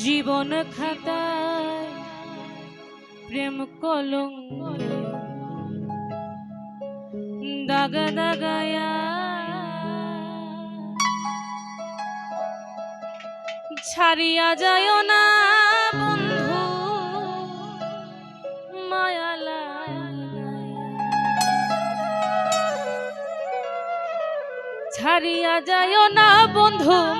জীবন খাতায় প্রেম কলম দাগা দাগায়া ছাড়িয়া যায় না বন্ধু মায়ালা ছাড়িয়া যায় না বন্ধু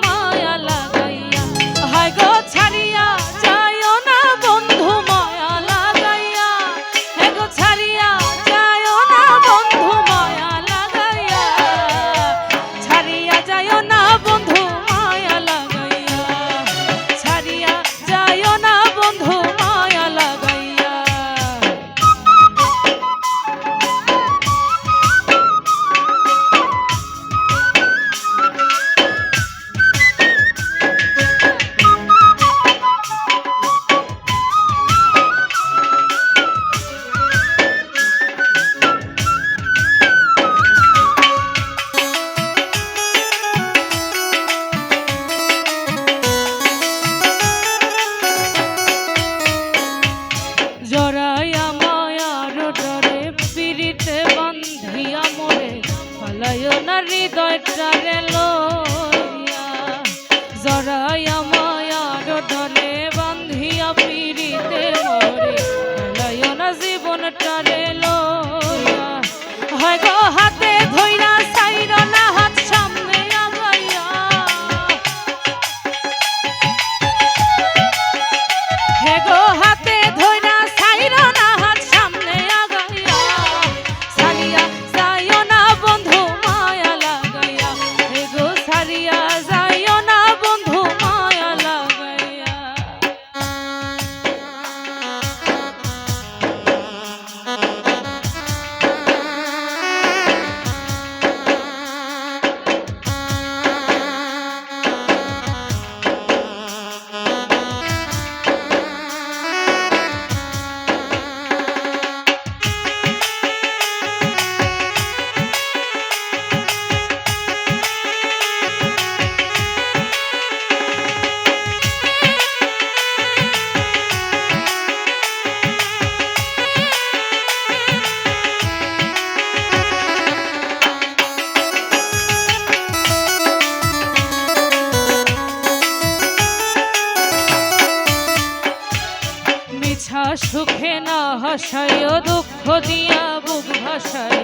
সুখে না হাসায় দুঃখ দিয়া বুক ভাসায়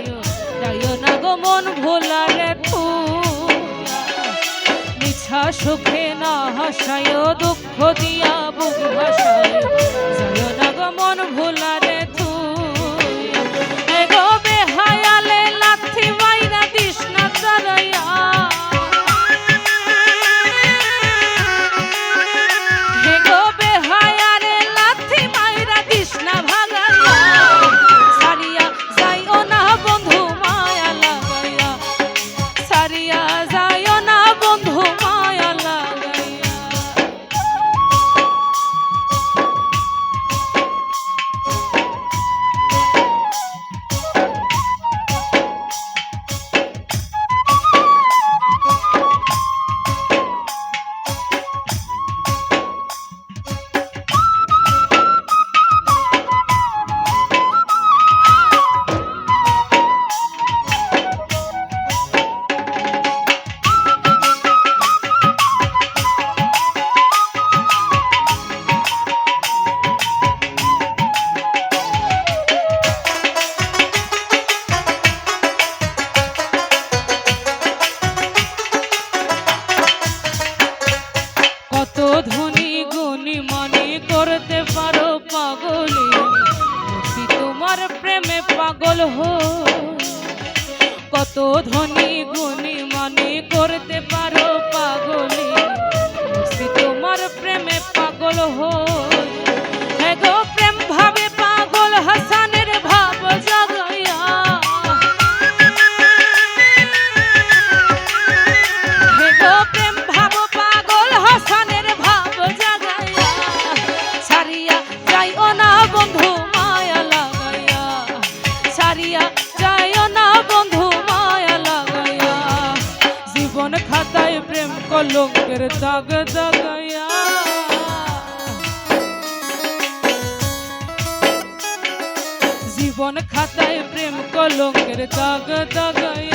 যাইও না গো মন ভোলারে মিছা সুখে না হাসায় দুঃখ দিয়া বুক ভাসায় যাইও না গো মন ভোলারে পাগল হ। কত ধনী গুণী মনে করতে পারো পাগলী। খাতায় প্রেম কলঙ্কের দাগ দাগাইয়া। জীবন খাতায় প্রেম কলঙ্কের দাগ দাগাইয়া।